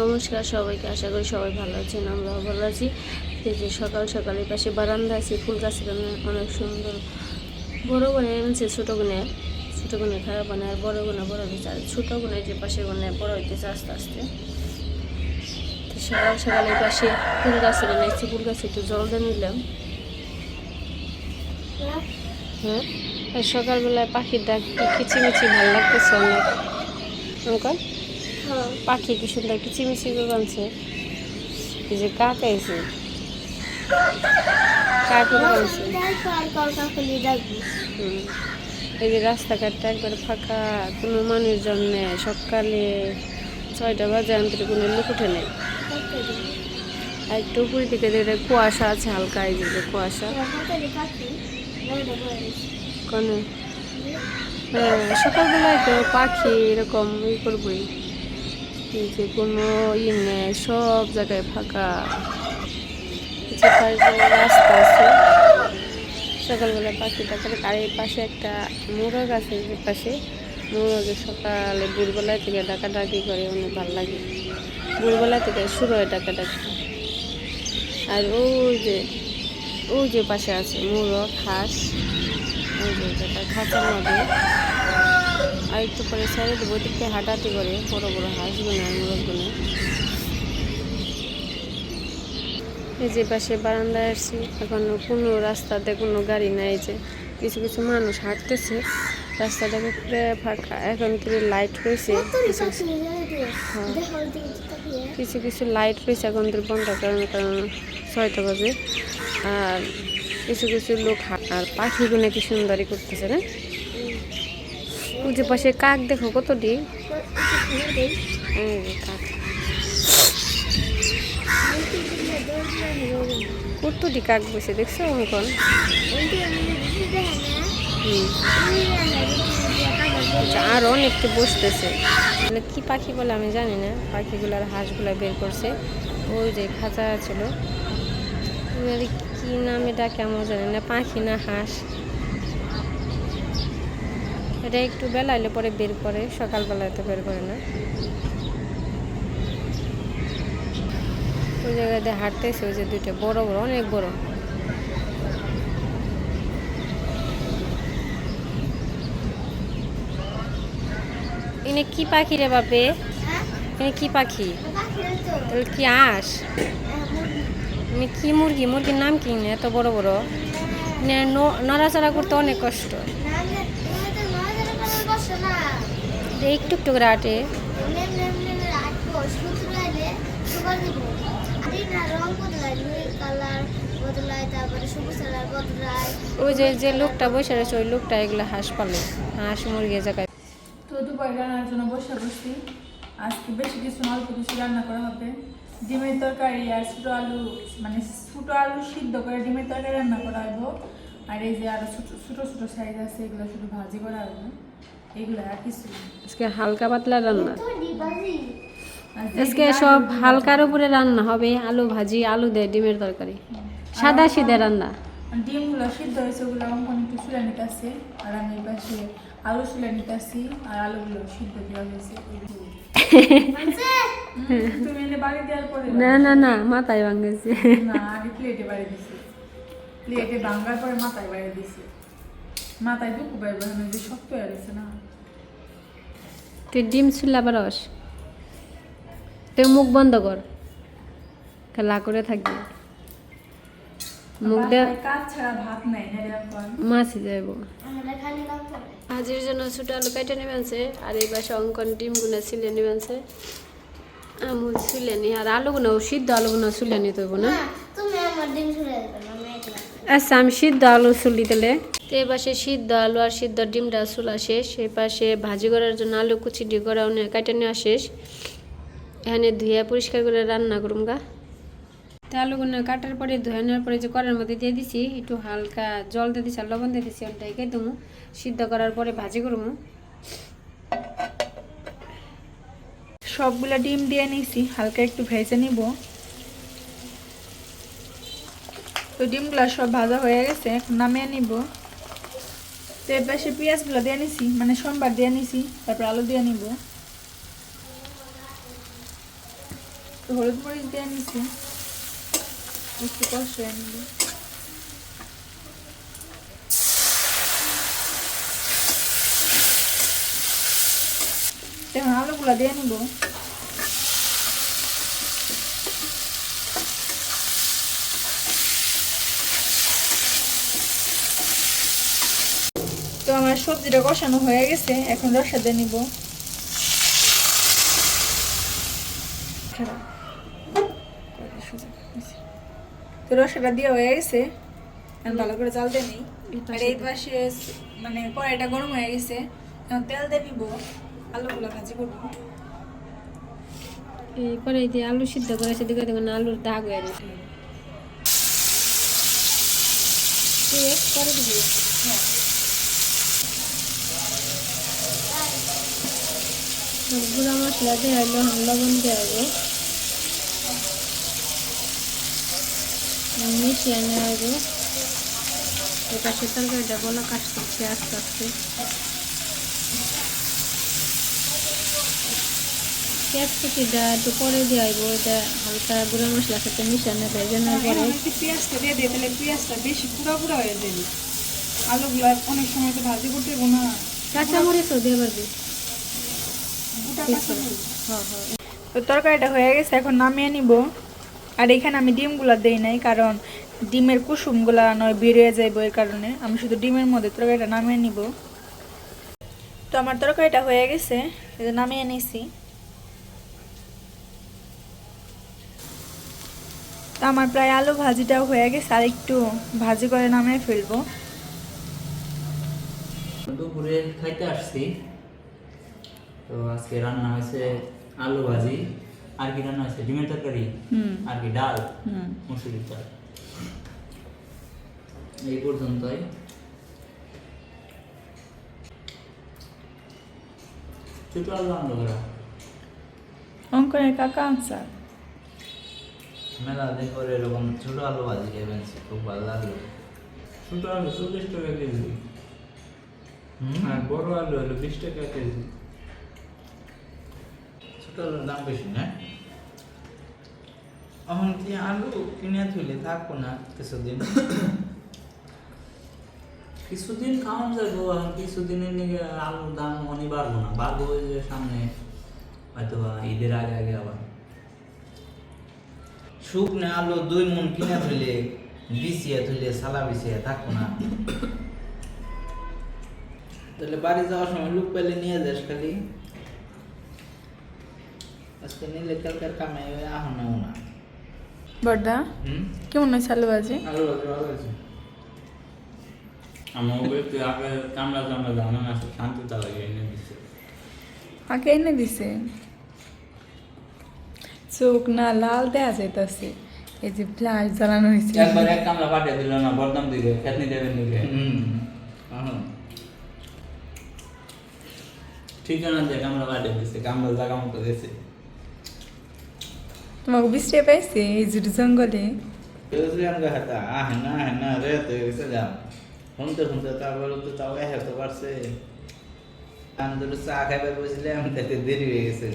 নমস্কার সবাইকে, আশা করি সবাই ভালো আছেন, আমরাও ভালো আছি। এই যে সকাল সকাল এই পাশে বারান্দা আছে, ফুল গাছের অনেক সুন্দর। বড় গুনে এনেছে, ছোটো গুনে ছোটো গুনে খারাপ মানে আর বড় গুনে বড় হয়েছে আর ছোটো গুনে যে পাশে গুনে বড় হইতেছে আস্তে আস্তে। সকাল সকাল এই পাশে ফুল গাছের এনেছি ফুল গাছে একটু জল দিয়ে নিলাম। হ্যাঁ? সকালবেলায় পাখির ডাক কিচিমিচি ভালো লাগতেছে অনেক। অঙ্কল? পাখি কি সুন্দর কিচিমিচি করে বানছে। এই যে কাক হুম। এই যে রাস্তাঘাটটা একবার ফাঁকা, কোনো মানুষজন নেই। সকালে ছয়টা বাজে অন্তত কোনো লোক উঠে নেই। একটু উপরে দিকে দেখে কুয়াশা আছে, হালকা এই যে কুয়াশা। কোনো? হ্যাঁ সকালবেলায় তো পাখি এরকম ই করবই। যে কোনো ই নেই, সব জায়গায় ফাঁকা। রাস্তা আছে, সকালবেলা পাখি দেখা যায়। আর এই পাশে একটা মোরগ আছে যে পাশে। মোরগে সকালে ভোরবেলা থেকে ডাকাডাকি করে, অনেক ভালো লাগে। ভোরবেলা থেকে শুরু হয় ডাকাডাকি। আর ওই যে ওই যে পাশে আছে মোরগ, হাঁস, ওই যে খাঁচার মধ্যে। আর একটু পরে সাইডে দেবো হাঁটাহাঁটি করে বড় বড় হাঁসগুলো আর মোরগগুলো। এই যে পাশে বারান্দায় আসছি এখন কোনো রাস্তাতে কোনো গাড়ি নাই যে কিছু কিছু মানুষ হাঁটতেছে রাস্তাটাকে পুরো ফাঁকা এখন কিন্তু লাইট রয়েছে কিছু কিছু কিছু কিছু লাইট রয়েছে এখন তো বন্ধ কারণ কারণ ছয়টা বাজে। আর কিছু কিছু লোক আর পাখিগুলো কি সুন্দরই করতেছে না যে পাশে কাক দেখো কতটি কতটি কাক। বসে দেখছ এখন? হুম আচ্ছা, আর অনেকটি বসতেছে। মানে কি পাখি বলে আমি জানি না পাখিগুলার হাঁসগুলা বের করছে। ওই যে খাঁচা ছিল। এবার কি নাম এটা কেমন জানি না পাখি না হাঁস। এটা একটু বেলা এলে পরে বের করে, সকালবেলায় তো বের করে না। ওই জায়গাতে হাঁটতেছে, ওই যে দুইটা বড় বড়, অনেক বড়। এনে কি পাখি রে বাপে? এনে কি পাখি? তাহলে কি আস এনে কি মুরগি? মুরগির নাম কি এত বড় বড়। নড়াচড়া করতে অনেক কষ্ট। একটু একটু করে আটে ওই যে যে লোকটা বসে রয়েছে ওই লোকটা এগুলো হাঁস পালে হাঁস মুরগি জায়গায়। তো দুপুরে রান্নার জন্য বসে বসছি। আজকে বেশি কিছু অল্প কিছু রান্না করা হবে। ডিমের তরকারি আর ছোটো আলু মানে ছোটো আলু সিদ্ধ করে ডিমের তরকারি রান্না করা হইব। আর এই যে আরও ছোটো ছোটো ছোটো সাইজ আছে এগুলো শুধু ভাজি করা না। আজকে হালকা পাতলা রান্না। আজকে সব হালকার উপরে রান্না হবে আলু ভাজি আলু দিয়ে ডিমের তরকারি। সাদা সিধে রান্না। ডিমগুলো সিদ্ধ হয়েছে ওগুলো অঙ্কন একটু চুলে নিতে আসছে আর আমি পাশে আলু চুলে নিতে আসছি আর আলুগুলো সিদ্ধ দেওয়া হয়েছে। তুমি এনে বাড়ি দেওয়ার পরে না না না মাথায় ভাঙেছে। না আগে প্লেটে বাড়ি দিছি প্লেটে ভাঙ্গার পরে মাথায় বাড়ি দিছি মাথায় দুঃখ পাইবে না যে শক্ত হয়ে গেছে না? তুই ডিম চুল্লা পারস তুই মুখ বন্ধ কর। খেলা করে থাকবি। মুখ দিয়ে বাসায় কাজ ছাড়া ভাত নাই না এরকম মাছি যাইব। ভাজির জন্য ছোট আলু কেটে নেবেনছে আর এই পাশে অঙ্কন ডিমগুলো ছিলে নেবেনছে আমুল ছিলে নি আর আলুগুলো সিদ্ধ আলুগুলো চুলে নিতে হইব না? আচ্ছা আমি সিদ্ধ আলু চুলি দিলে। তো এই পাশে সিদ্ধ আলু আর সিদ্ধ ডিমটা চুলা শেষ এই পাশে ভাজি করার জন্য আলু কুচি ডি অনেক কাটে নেওয়া শেষ। এখানে ধুয়ে পরিষ্কার করে রান্না করুম গা। তো আলুগুলো কাটার পরে, ধুয়ে নেওয়ার পরে যে করার মধ্যে দিয়ে দিছি, একটু হালকা জল দিয়ে দিছি আর লবণ দিয়ে দিছি ওটাই কে দেবো সিদ্ধ করার পরে ভাজি করব সবগুলা ডিম দিয়ে নিছি, হালকা একটু ভেজে নিব। তো ডিমগুলো সব ভাজা হয়ে গেছে, এখন নামিয়ে নিব। তো এর পাশে পেঁয়াজগুলো দিয়ে নিছি মানে সোমবার দিয়ে নিছি, তারপর আলু দিয়ে নিব। হলুদ মরিচ দিয়ে নিচ্ছি একটু কষে নিব। এখন আলুগুলো দিয়ে নিব। সবজিটা কষানো হয়ে গেছে এখন রসা দিয়ে নিব। তো রসাটা দিয়ে হয়ে গেছে ভালো করে জাল দিয়ে নিই। আর এই পাশে মানে কড়াইটা গরম হয়ে গেছে তেল দিয়ে নিব আলুগুলো ভাজি করব। এই করে দিয়ে আলু সিদ্ধ করে সেদিকে দেখবেন আলুর দাগ হয়ে গেছে। করে দিবি। গুঁড়া মশলা দিয়ে হইল লবণ দিয়ে হইব মিশিয়ে নেওয়া হইব এটা সে তরকারিটা বলা কাজ করছে আস্তে আস্তে। ক্যাপসিকিটা একটু পরে দিয়ে আইব এটা হালকা গুঁড়া মশলার সাথে মিশানো ভেজানোর পরে। একটু পেঁয়াজটা দিয়ে দিই তাহলে পেঁয়াজটা বেশি পুরো পুরো হয়ে যাবে আলুগুলো অনেক সময় তো ভাজি করতে না। কাঁচামরিচও দিয়ে পারবি গোটা পিস কাঁচা করে। মরিচ। হ্যাঁ হ্যাঁ তো তরকারিটা হয়ে গেছে, এখন নামিয়ে নিব। আর এখানে আমি ডিমগুলো দেই নাই, কারণ ডিমের কুসুমগুলা নয় বেরিয়ে যাইব এই কারণে। আমি শুধু ডিমের মধ্যে তরকারিটা নামিয়ে নিব। তো আমার তরকারিটা হয়ে গেছে নামিয়ে নিছি। তো আমার প্রায় আলু ভাজিটাও হয়ে গেছে, আর একটু ভাজি করে নামিয়ে ফেলব। দুপুরে খাইতে আসছি। তো আজকে রান্না হয়েছে আলু ভাজি আর কি রান্না হয়েছে? ডিমের তরকারি আর কি ডাল হুম। মুসুরির ডাল। এই পর্যন্তই। ছোট আলু আনলো করা? অঙ্কনের কাকা আনসার। মেলা দিন পরে এরকম ছোট আলু ভাজি খেয়ে ফেলছি খুব ভালো লাগল। ছোট আলু চল্লিশ টাকা কেজি। আর বড় আলু হলো বিশ টাকা কেজি। ছোট দাম বেশি না? এখন কি আলু কিনে থইলে থাকব না কিছুদিন? কিছুদিন খাওয়ান যাব আর কিছুদিনের নিকে আলুর দাম অনেক বাড়বো না। বাড়বো যে সামনে হয়তো ঈদের আগে আগে আবার। শুকনো আলু দুই মন কিনে থইলে বিছিয়ে থইলে সালা বিছিয়ে থাকব না। তাহলে বাড়ি যাওয়ার সময় লুক পেলে নিয়ে যাস খালি। আজকে নিলে কালকার কামে আহ না না বড়দা কেমন হয়েছে আলু ভাজি আলু ভাজি ভালো আছে আমার একটু আগে কামড়া কামড়া জানা না শান্তি তা লাগে এনে দিচ্ছে আগে এনে দিছে চোখ না লাল দেয়া যাইতাছে এই যে ফ্লাশ জ্বালানো হয়েছে একবার এক কামড়া পাঠিয়ে দিল না বদনাম দিকে খেতনি দেবেন আহ ঠিকানা দিয়ে কামড়া পাঠিয়ে দিচ্ছে কামড়া জায়গা মতো দিয়েছে তোমাকে বৃষ্টি পাইছে, এই জুট জঙ্গলে. শুনতে শুনতে তারপরে তো তাও এত পারছে তো চা খাইবে বসলাম তাতে দেরি হয়ে গেছে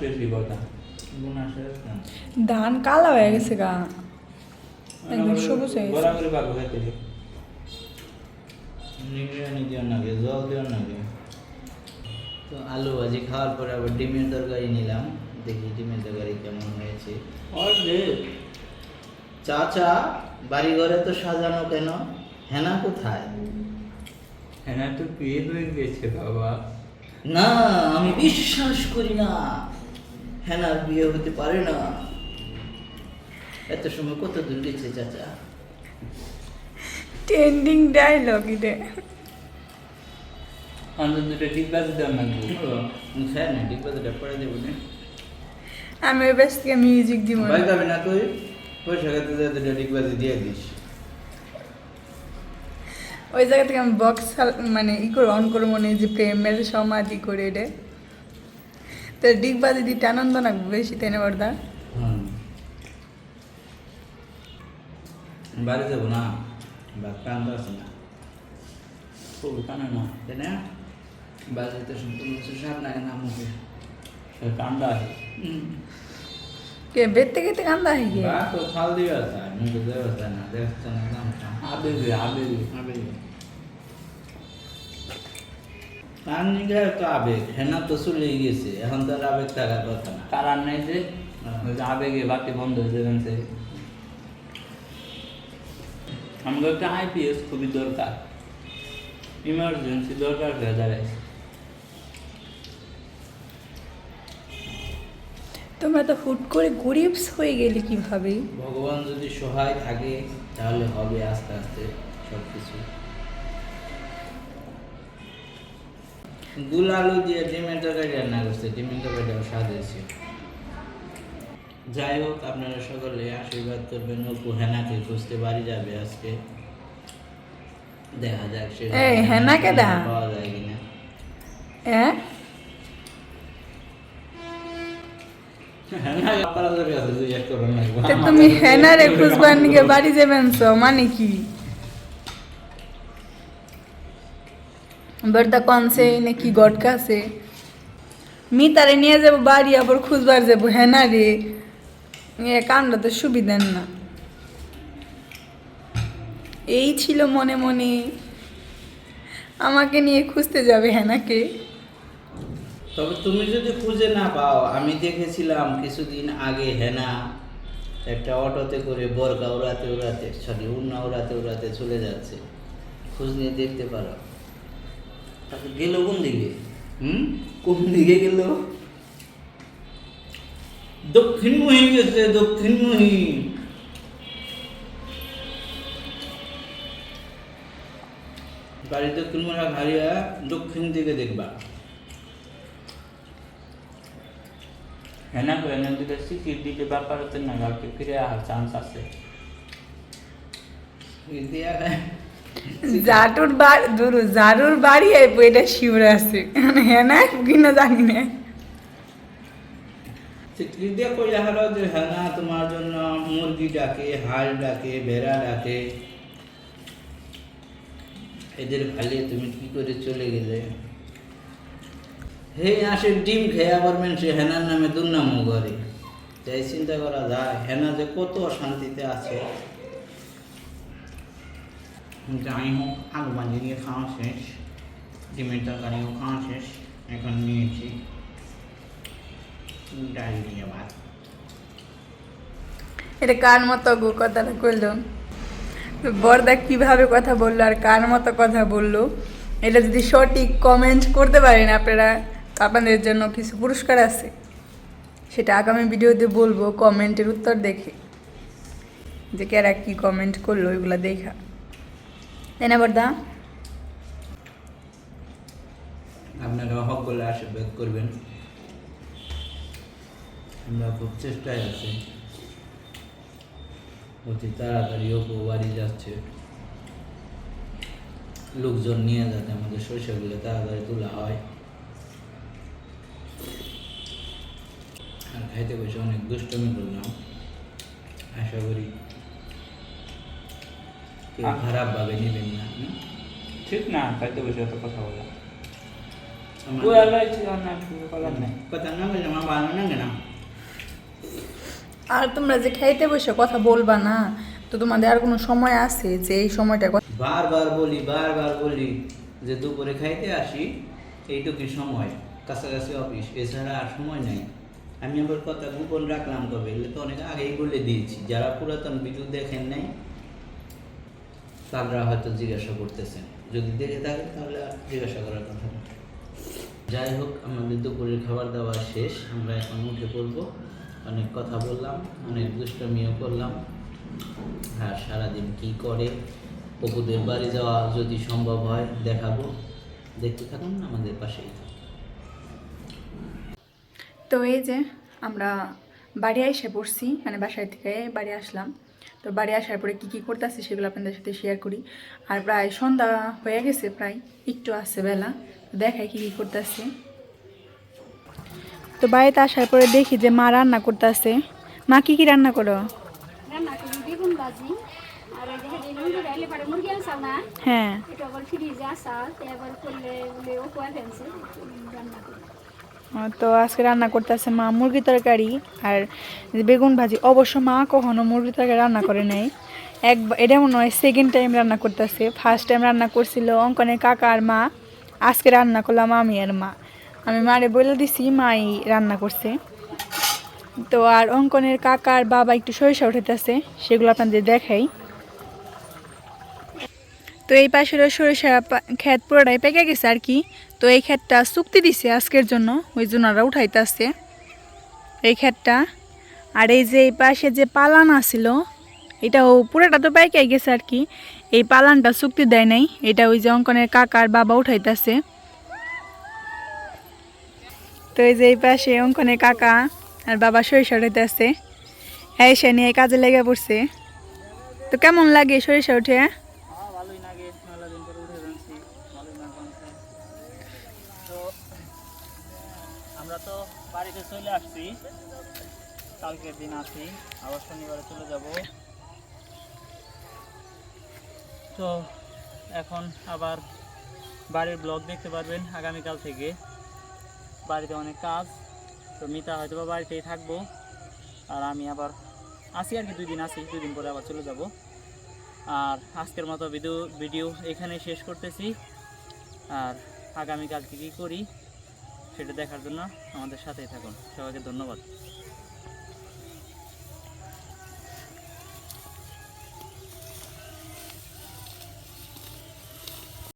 শেষ কথা গুণা শেষ না ধান কালা হয়ে গেছে গা। একদম সবুজ হয়ে গেছে। তো আলু ভাজি খাওয়ার পরে আবার ডিমের তরকারি নিলাম। দেখি ডিমের তরকারি কেমন হয়েছে। চাচা বাড়ি ঘরে তো সাজানো কেন? হেনা কোথায়? হ্যাঁ তো বিয়ে হয়ে গেছে বাবা। না আমি বিশ্বাস করি না। হেনার বিয়ে হতে পারে না। এত সময় কত দূর গেছে চাচা? ট্রেন্ডিং ডায়লগ এটা অন্তত দুটো ডিব্বা দিতে না হ্যাঁ না ঠিক কথা পড়ে দেবো না। আমি ওই বেশ থেকে মিউজিক দিব ভাই যাবে না তুই পয়সা খাতে যা দুটো ডিগবাজি দিয়ে দিস। ওই জায়গা থেকে আমি বক্স মানে ই করে অন করে মনে যে প্রেমের সমাধি করে এটা। তো ডিগবাজি দিতে আনন্দ না বেশি তাই না বর্দা? বাড়ি যাব না বা কান্দ আছে না। খুব কানে না তাই না? বাড়িতে সম্পূর্ণ কিছু সাপ না কেন আছে কে বেতে কেতে কান্দা হয়ে গিয়ে বা তো তা তা আবেগে তো হেনা তো চলে গেছে এখন তার আবেগ থাকার কথা না। কারণ নেই যে হ্যাঁ। যে আবেগে বাতি বন্ধ হয়ে যাবেন সে একটা আইপিএস খুবই দরকার। ইমার্জেন্সি দরকার হয়ে দাঁড়াইছে। তোমরা তো হুট করে গরিবস হয়ে গেলে কীভাবে? ভগবান যদি সহায় থাকে তাহলে হবে আস্তে আস্তে সব কিছু গুল আলু দিয়ে ডিমের তরকারি রান্না করছে ডিমের তরকারিটাও স্বাদ হয়েছে। যাই হোক আপনারা সকলে আশীর্বাদ করবেন অপু হেনাকে খুঁজতে বাড়ি যাবে আজকে। দেখা যাক সে হেনাকে দা। পাওয়া যায় কিনা। হ্যাঁ? তুমি হেনারে খুঁজবার নিকে বাড়ি যাবেন মানে কি? বর্দা কনসে নাকি গটকাছে মি তারে নিয়ে যাব, বাড়ি আবার খুঁজবার যাব, হেনারে। এ কামটা তো সুবিধার না। এই ছিল মনে মনে। আমাকে নিয়ে খুঁজতে যাবে হেনাকে। তবে তুমি যদি খুঁজে না পাও, আমি দেখেছিলাম কিছুদিন আগে হেনা একটা অটোতে করে বরকা উড়াতে উড়াতে, সরি উন্না উড়াতে উড়াতে চলে যাচ্ছে। খোঁজ নিয়ে দেখতে পারো। তাকে গেল কোন দিকে? হুম? কোন দিকে গেল? দক্ষিণমুখী গেছে দক্ষিণমুখী গাড়ি দক্ষিণমুখা ঘাড়িয়া দক্ষিণ দিকে দেখবা। হেনা হেনা দিকে সিকির দিকে ব্যাপার হচ্ছে না কাউকে ফিরে আসার চান্স আছে জাটুর বাড়ি দূর জারুর বাড়ি আইবো এটা শিওর আছে হ্যাঁ না কিনা জানি না স্বীকৃতি কইলা হলো যে হ্যাঁ তোমার জন্য মুরগি ডাকে হাঁস ডাকে ভেড়া ডাকে এদের খালিয়ে তুমি কি করে চলে গেলে হে আসে ডিম খেয়ে আবার মানুষ হেনার নামে দুর্নামও করে। তাই চিন্তা করা যায়, হেনা যে কত শান্তিতে আছে। যাই হোক আলু বানিয়ে নিয়ে খাওয়া শেষ, ডিমের তরকারিও খাওয়া শেষ, এখন নিয়েছি ডাল দিয়ে ভাত। এটা কার মতো গো কথাটা করল বরদা কীভাবে কথা বলল আর কার মতো কথা বলল? এটা যদি সঠিক কমেন্ট করতে পারেন আপনারা। আপনাদের জন্য কিছু পুরস্কার আছে। সেটা আগামী ভিডিওতে বলব, কমেন্টের উত্তর দেখে। যে কেরা কি কমেন্ট করল, ওইগুলো দেখা। তাই না, বরদা? আপনারা সকলে আশীর্বাদ করবেন। আমরা খুব চেষ্টায় আছি। অতি তাড়াতাড়ি অপু বাড়ি যাচ্ছে। লোকজন নিয়ে যাতে আমাদের শস্যগুলো তাড়াতাড়ি তোলা হয় আর খাইতে বসে অনেক দুষ্টমি করলাম। আশা করি কেউ আ- খারাপভাবে নেবেন না। ঠিক না খাইতে বসে এত কথা বলা। আর তোমরা যে খাইতে বসে কথা বলবা না তো তোমাদের আর কোনো সময় আছে যে এই সময়টা কথা বারবার বলি বারবার বলি যে দুপুরে খাইতে আসি এইটুকু সময়। কাছাকাছি অফিস এছাড়া আর সময় নেই। আমি আবার কথা গোপন রাখলাম কবে? এগুলো তো অনেক আগেই বলে দিয়েছি। যারা পুরাতন ভিডিও দেখেন নাই, তারা হয়তো জিজ্ঞাসা করতেছেন। যদি দেখে থাকেন, তাহলে আর জিজ্ঞাসা করার কথা যাই হোক, আমাদের দুপুরের খাবার দাবার শেষ। আমরা এখন উঠে পড়ব। অনেক কথা বললাম, অনেক দুষ্টমিও করলাম। আর সারাদিন কি করে? পপুদের বাড়ি যাওয়া যদি সম্ভব হয়, দেখাবো। দেখতে থাকুন আমাদের পাশেই। তো এই যে আমরা বাড়ি এসে পড়ছি মানে বাসায় থেকে বাড়ি আসলাম। তো বাড়ি আসার পরে কী কী করতেছি সেগুলো আপনাদের সাথে শেয়ার করি। আর প্রায় সন্ধ্যা হয়ে গেছে প্রায় একটু আসছে বেলা। দেখাই কী কী করতেছে। তো বাড়িতে আসার পরে দেখি যে মা রান্না করতেছে। মা কী কী রান্না করো? হ্যাঁ এটা আবার ফ্রিজে আসাল তো আজকে রান্না করতেছে মা মুরগি তরকারি আর বেগুন ভাজি। অবশ্য মা কখনো মুরগি তরকারি রান্না করে নাই। এক এটা মনে হয় সেকেন্ড টাইম রান্না করতেছে। ফার্স্ট টাইম রান্না করছিল অঙ্কনের কাকা আর মা। আজকে রান্না করলাম আমি আর মা। আমি মারে বলে দিছি, মাই রান্না করছে। তো আর অঙ্কনের কাকা আর বাবা একটু সরিষা উঠাইতেছে, সেগুলো আপনাদের দেখাই। তো এই পাশের সরিষা ক্ষেত পুরোটাই পেকে গেছে আর কি। তো এই ক্ষেতটা চুক্তি দিছে আজকের জন্য, ওই জন্য ওরা উঠাইতেছে। এই ক্ষেতটা, আর এই যে এই পাশে যে পালান আছিল, এটাও পুরোটা তো পেকে গেছে আর কি। এই পালানটা চুক্তি দেয় নাই, এটা ওই যে অঙ্কনের কাকার বাবা উঠাইতেছে। তো এই যে এই পাশে অঙ্কনের কাকা আর বাবা সরিষা উঠাইতেছে। সে নিয়ে কাজে লেগে পড়ছে। তো কেমন লাগে সরিষা উঠে? কালকের দিন আছি, আবার শনিবারে চলে যাব। তো এখন আবার বাড়ির ব্লগ দেখতে পারবেন আগামীকাল থেকে। বাড়িতে অনেক কাজ, তো মিতা হয়তো বা বাড়িতেই থাকব। আর আমি আবার আসি আর কি, দুই দিন আসি দুই দিন পরে আবার চলে যাব। আর আজকের মতো ভিডিও ভিডিও এখানে শেষ করতেছি। আর আগামীকালকে কী করি, সেটা দেখার জন্য আমাদের সাথেই থাকুন। সবাইকে ধন্যবাদ।